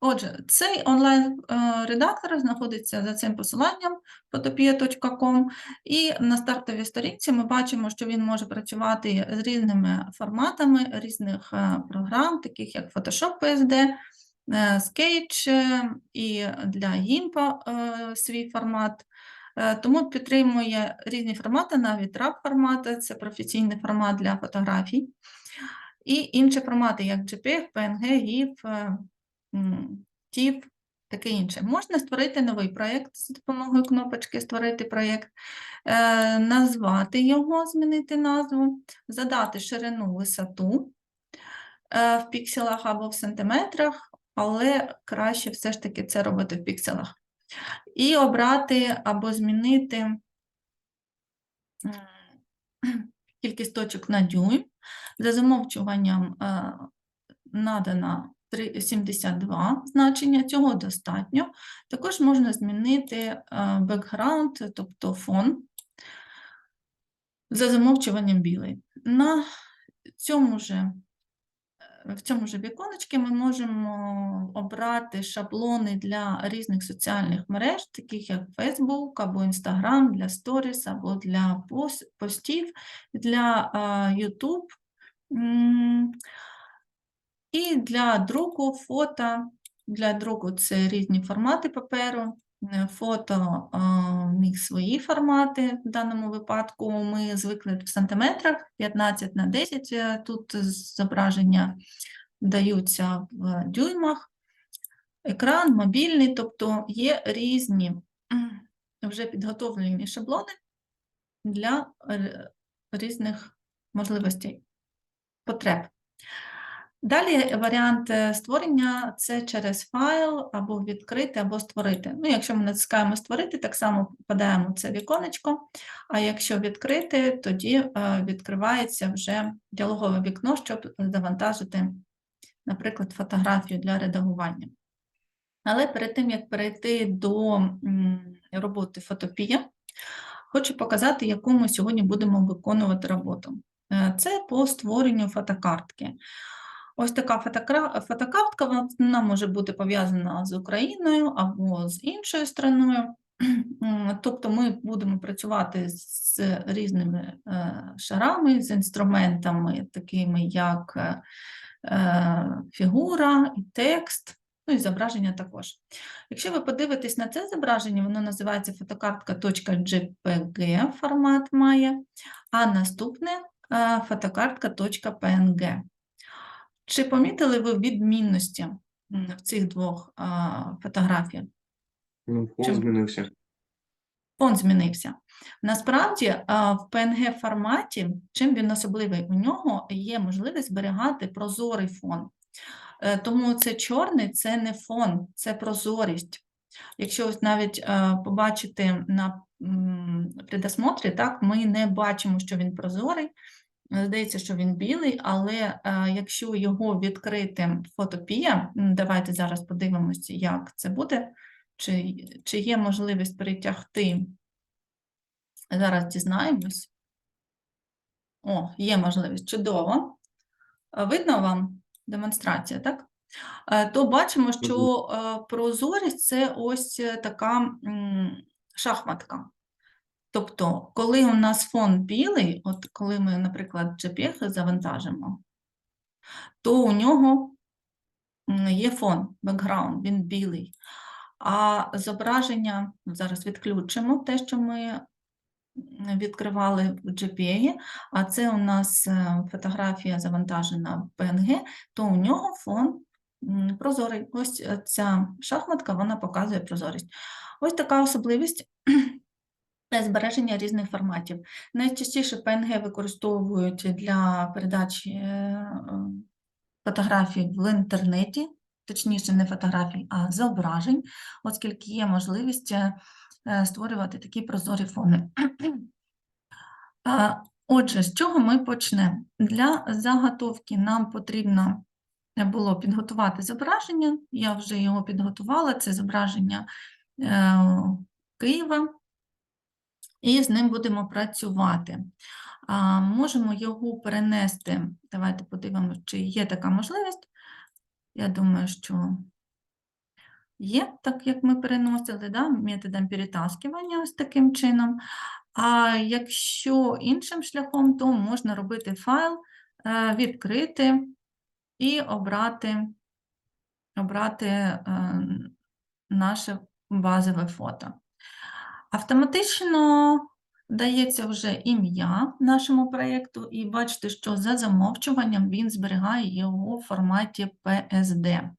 Отже, цей онлайн-редактор знаходиться за цим посиланням photopia.com, і на стартовій сторінці ми бачимо, що він може працювати з різними форматами різних е, програм, таких як Photoshop PSD, е, Sketch е, і для GIMP е, свій формат. Е, Тому підтримує різні формати, навіть RAW-формати, це професійний формат для фотографій. І інші формати, як JPEG, PNG, GIF, TIFF, таке інше. Можна створити новий проєкт за допомогою кнопочки Створити проєкт, е, назвати його, змінити назву, задати ширину висоту е, в пікселах або в сантиметрах, але краще все ж таки це робити в пікселах. І обрати або змінити кількість точок на дюйм. За замовчуванням е, надано три- 72 значення, цього достатньо. Також можна змінити е, background, тобто фон, за замовчуванням білий. На цьому же, е, в цьому ж віконечці ми можемо обрати шаблони для різних соціальних мереж, таких як Facebook або Instagram, для Stories, або для постів, для е, YouTube. І для друку фото, для друку це різні формати паперу. Е, Фото в них свої формати. В даному випадку ми звикли в сантиметрах 15 на 10. е, Тут зображення даються в дюймах. Екран, мобільний, тобто є різні вже підготовлені шаблони для різних можливостей, потреб. Далі варіант е, створення це через файл або відкрити, або створити. Ну, якщо ми натискаємо створити, так само попадаємо в це віконечко. А якщо відкрити, тоді е, відкривається вже діалогове вікно, щоб завантажити, наприклад, фотографію для редагування. Але перед тим, як перейти до роботи фотопія, хочу показати, яку ми сьогодні будемо виконувати роботу. Е, Це по створенню фотокартки. Ось така фотокартка, вона може бути пов'язана з Україною або з іншою страною. Тобто ми будемо працювати з різними е, шарами, з інструментами, такими як е, е, фігура і текст, ну і зображення також. Якщо ви подивитесь на це зображення, воно називається фотокартка .jpg формат має, а наступне е, фотокартка .png. Чи помітили ви відмінності в цих двох фотографіях? Ну, фон Чим? змінився. Фон змінився. Насправді, в PNG форматі, чим він особливий, у нього є можливість зберігати прозорий фон. Е, Тому це чорний це не фон, це прозорість. Якщо ось навіть побачити на предосмотрі, так, ми не бачимо, що він прозорий. Здається, що він білий, але е, якщо його відкрити фотопія, давайте зараз подивимося, як це буде, чи, чи є можливість перетягти. Зараз дізнаємось. О, є можливість, чудово. Е, Видно вам демонстрація, так? Е, То бачимо, що прозорість це ось така м, шахматка. Тобто, коли у нас фон білий, от коли ми, наприклад, JPEG завантажимо, то у нього є фон, бекграунд, він білий. А зображення, зараз відключимо те, що ми відкривали в JPEG, а це у нас е, фотографія завантажена в PNG, то у нього фон прозорий. Ось е, ця шахматка, вона показує прозорість. Ось така особливість для збереження різних форматів. Найчастіше PNG використовують для передачі е, фотографій в інтернеті, точніше, не фотографій, а зображень, оскільки є можливість е, е, створювати такі прозорі фони. Отже, з чого ми почнемо? Для заготовки нам потрібно було підготувати зображення. Я вже його підготувала. Це зображення Києва, і з ним будемо працювати. Можемо його перенести. Давайте подивимося, чи є така можливість. Я думаю, що Є, так як ми переносили, да, методом перетаскування ось таким чином. А якщо іншим шляхом, то можна робити файл, е, відкрити і обрати, обрати е, наше базове фото. Автоматично дається вже ім'я нашому проєкту, і бачите, що за замовчуванням він зберігає його в форматі PSD,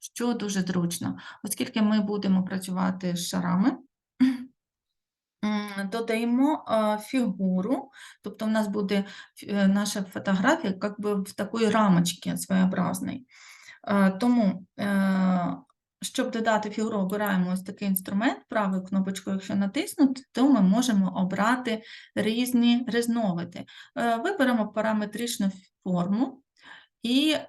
що дуже зручно, оскільки ми будемо працювати з шарами. Додаємо фігуру, тобто в нас буде е, наша фотографія як би в такій рамочці своєобразній. Е, Тому, е, щоб додати фігуру, обираємо ось такий інструмент, правою кнопочкою, якщо натиснути, то ми можемо обрати різні різновиди. Е, Виберемо параметричну форму і е,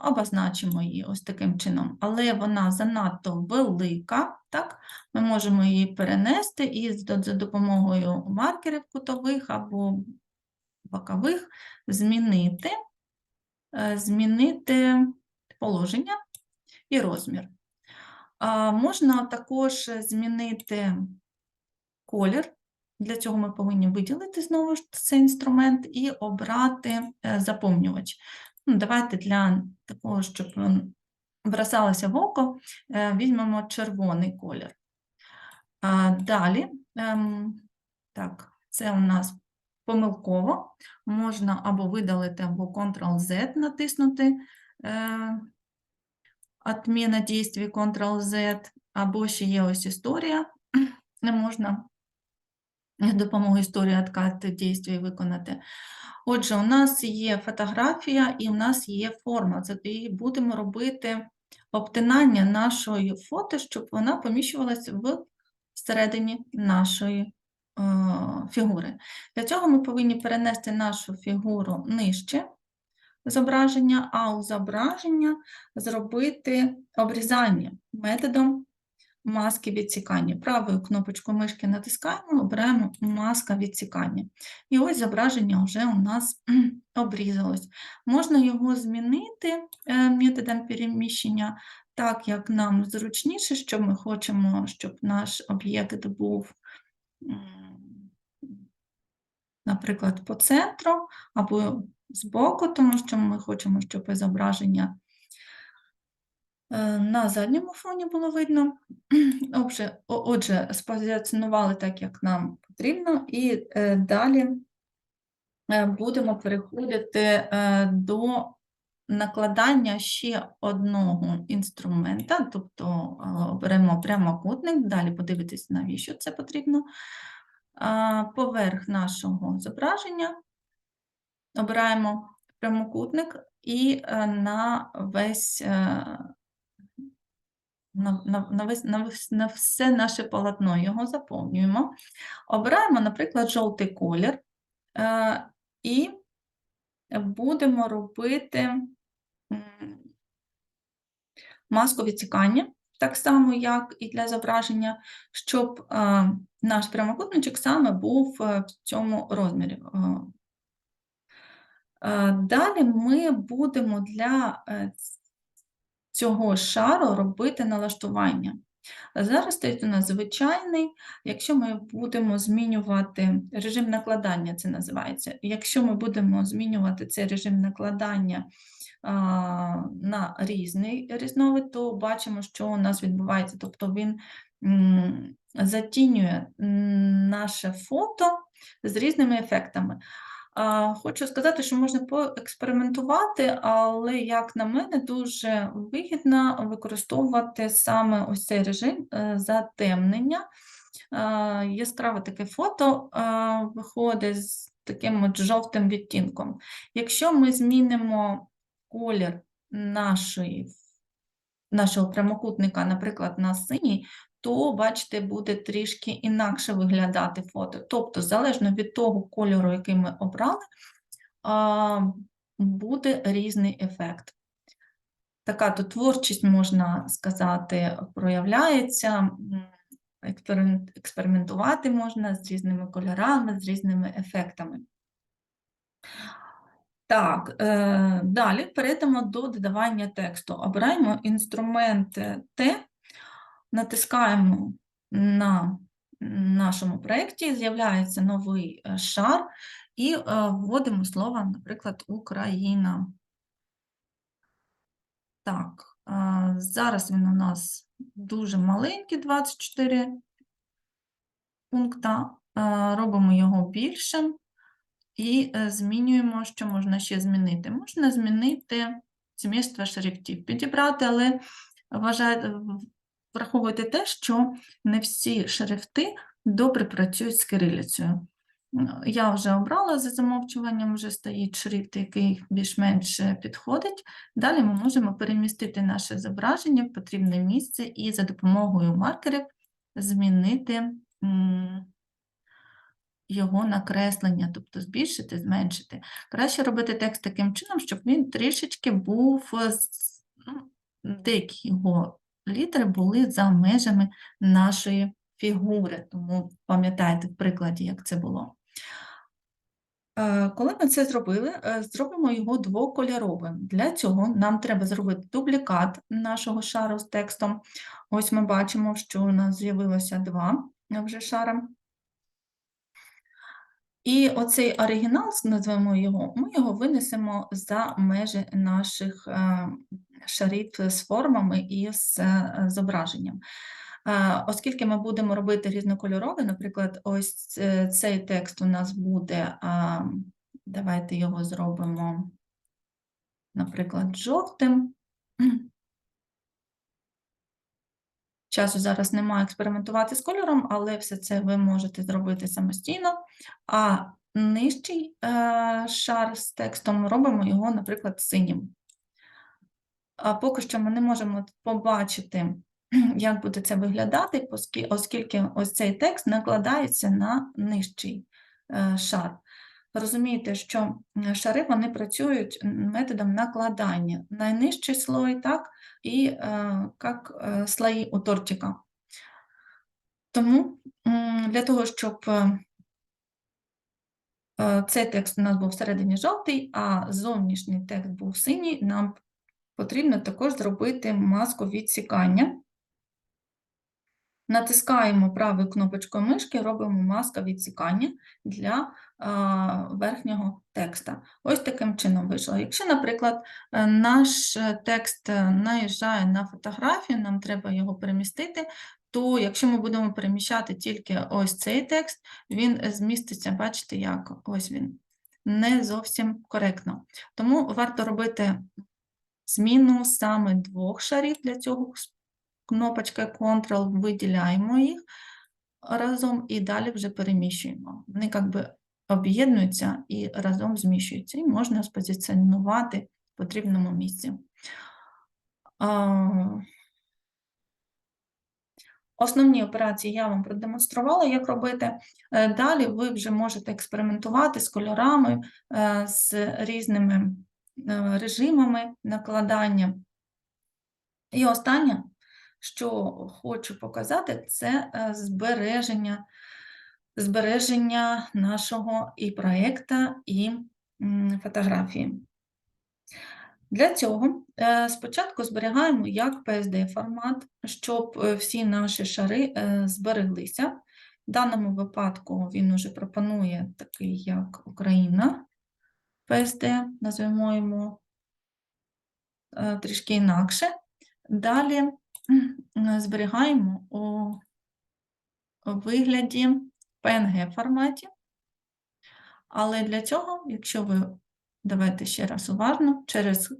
обозначимо її ось таким чином. Але вона занадто велика, так? Ми можемо її перенести і за допомогою маркерів кутових або бокових змінити, е, змінити положення і розмір. Можна також змінити колір. Для цього ми повинні виділити знову ж цей інструмент і обрати е, заповнювач. Ну, давайте для такого, щоб бросалося в око, е, візьмемо червоний колір. Далі, ем, так, це у нас помилково. Можна або видалити, або Ctrl-Z натиснути. Отміна дійстві Ctrl-Z, або ще є ось історія. Не можна з допомогою історії відкати дійстві виконати. Отже, у нас є фотографія і у нас є форма. Це і будемо робити обтинання нашої фото, щоб вона поміщувалася в всередині нашої е, фігури. Для цього ми повинні перенести нашу фігуру нижче зображення, а у зображення зробити обрізання методом маски відсікання. Правою кнопочку мишки натискаємо, обираємо маска відсікання. І ось зображення вже у нас обрізалось. Можна його змінити е, методом переміщення так, як нам зручніше, що ми хочемо, щоб наш об'єкт був, наприклад, по центру або збоку, тому що ми хочемо, щоб зображення е, на задньому фоні було видно. Отже, спозиціонували так, як нам потрібно, і е, далі е, будемо переходити до накладання ще одного інструмента, тобто беремо прямокутник, далі подивитись, навіщо це потрібно. Поверх нашого зображення обираємо прямокутник і е, на весь е, на, на, на, весь, на, все наше полотно його заповнюємо. Обираємо, наприклад, жовтий колір е, і будемо робити маску відсікання, так само, як і для зображення, щоб наш прямокутничок саме був в цьому розмірі. Е, Е, Далі ми будемо для е, цього шару робити налаштування. Зараз стоїть у нас звичайний, якщо ми будемо змінювати режим накладання, це називається. Якщо ми будемо змінювати цей режим накладання а, на різний різновид, то бачимо, що у нас відбувається. Тобто він затінює наше фото з різними ефектами. Хочу сказати, що можна поекспериментувати, але, як на мене, дуже вигідно використовувати саме ось цей режим е, затемнення. Яскраве таке фото виходить з таким от жовтим відтінком. Якщо ми змінимо колір нашої, нашого прямокутника, наприклад, на синій, то, бачите, буде трішки інакше виглядати фото. Тобто, залежно від того кольору, який ми обрали, буде різний ефект. Така то творчість, можна сказати, проявляється, експериментувати можна з різними кольорами, з різними ефектами. Так, е, далі перейдемо до додавання тексту. Обираємо інструмент е, Т, натискаємо на нашому проєкті, з'являється новий е, шар, і е, вводимо слово, наприклад, Україна. Так, е, зараз він у нас дуже маленький, 24 пункта. Робимо його більшим і змінюємо, що можна ще змінити. Можна змінити зміст шрифтів, підібрати, але вважайте, в- враховуйте те, що не всі шрифти добре працюють з кирилицею. Я вже обрала за замовчуванням, вже стоїть шрифт, який більш-менш е, підходить. Далі ми можемо перемістити наше зображення в потрібне місце і за допомогою маркерів змінити його накреслення, тобто збільшити, зменшити. Краще робити текст таким чином, щоб він трішечки був, ну, деякі його літери були за межами нашої фігури. Тому пам'ятайте в прикладі, як це було. Е, Коли ми це зробили, е, зробимо його двокольоровим. Для цього нам треба зробити дублікат нашого шару з текстом. Ось ми бачимо, що у нас з'явилося два вже шара. І оцей оригінал, назвемо його, ми його винесемо за межі наших е, шарів з формами і з е, зображенням. Е, Оскільки ми будемо робити різнокольоровий, наприклад, ось цей текст у нас буде, давайте його зробимо, наприклад, жовтим. Часу зараз немає експериментувати з кольором, але все це ви можете зробити самостійно. А нижчий е, шар з текстом робимо його, наприклад, синім. А поки що ми не можемо побачити, як буде це виглядати, оскільки ось цей текст накладається на нижчий е, шар. Розумієте, що шари вони працюють методом накладання. Найнижчий слой, так, і е, як е, слої у тортика. Тому для того, щоб е, цей текст у нас був всередині жовтий, а зовнішній текст був синій, нам потрібно також зробити маску відсікання. Натискаємо правою кнопочкою мишки, робимо маска відсікання для верхнього текста. Ось таким чином вийшло. Якщо, наприклад, е, наш е, текст е, наїжджає на фотографію, нам треба його перемістити, то якщо ми будемо переміщати тільки ось цей текст, він зміститься, бачите, як ось він, не зовсім коректно. Тому варто робити зміну саме двох шарів для цього кнопочкою Ctrl, виділяємо їх разом і далі вже переміщуємо. Вони як би об'єднуються і разом зміщуються, і можна спозиціонувати в потрібному місці. Основні операції я вам продемонструвала, як робити. Е, Далі ви вже можете експериментувати з кольорами, е, з різними е, режимами накладання. І останнє, що хочу показати, це е, збереження, збереження нашого і проєкта, і фотографії. Для цього е, спочатку зберігаємо як PSD формат, щоб е, всі наші шари збереглися. В даному випадку він уже пропонує такий, як Україна PSD, е, трішки інакше. Далі зберігаємо у вигляді PNG форматі. Але для цього, якщо ви давайте ще раз уважно, через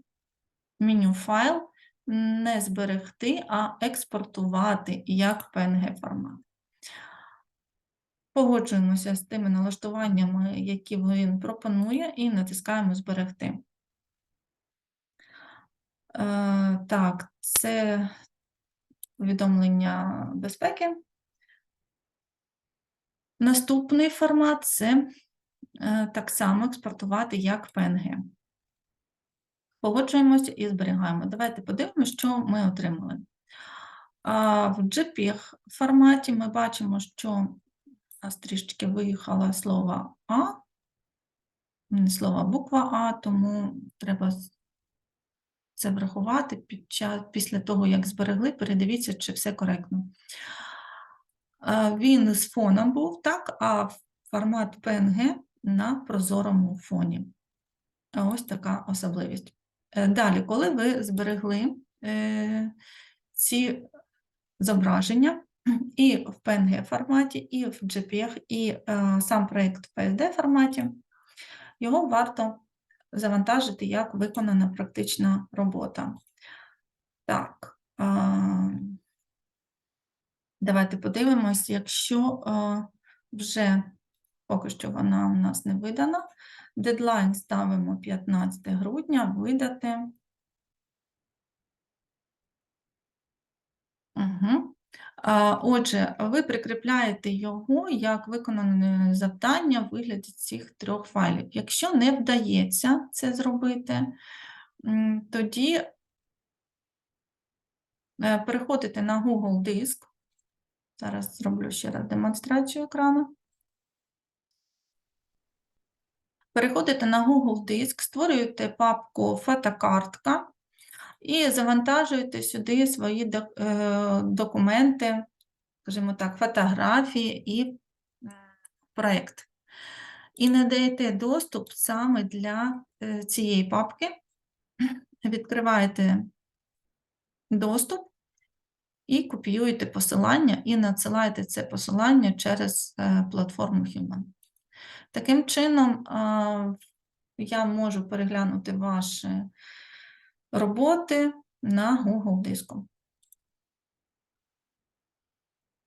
меню файл не зберегти, а експортувати як PNG формат. Погоджуємося з тими налаштуваннями, які він пропонує, і натискаємо Зберегти. Е, Так, це повідомлення безпеки. Наступний формат це е, так само експортувати як PNG. Погоджуємося і зберігаємо. Давайте подивимося, що ми отримали. В JPEG форматі ми бачимо, що трішечки виїхало слово А, не слово буква А, тому треба це врахувати під час, після того, як зберегли, передивіться, чи все коректно. Е, Він з фоном був, так, а формат PNG на прозорому фоні. Ось така особливість. Е, Далі, коли ви зберегли е, ці зображення і в PNG форматі, і в JPEG, і е, сам проєкт в PSD форматі, його варто завантажити як виконана практична робота. Так, давайте подивимось, якщо вже поки що вона у нас не видана, дедлайн ставимо 15 грудня, видати. Отже, ви прикріпляєте його як виконане завдання в вигляді цих трьох файлів. Якщо не вдається це зробити, тоді е, переходите на Google Диск. Зараз зроблю ще раз демонстрацію екрану. Переходите на Google Диск, створюєте папку фотокартка і завантажуєте сюди свої е, документи, скажімо так, фотографії і проєкт. І надаєте доступ саме для е, цієї папки. Відкриваєте доступ і копіюєте посилання і надсилаєте це посилання через е, платформу Human. Таким чином, я можу переглянути ваші роботи на Google диску.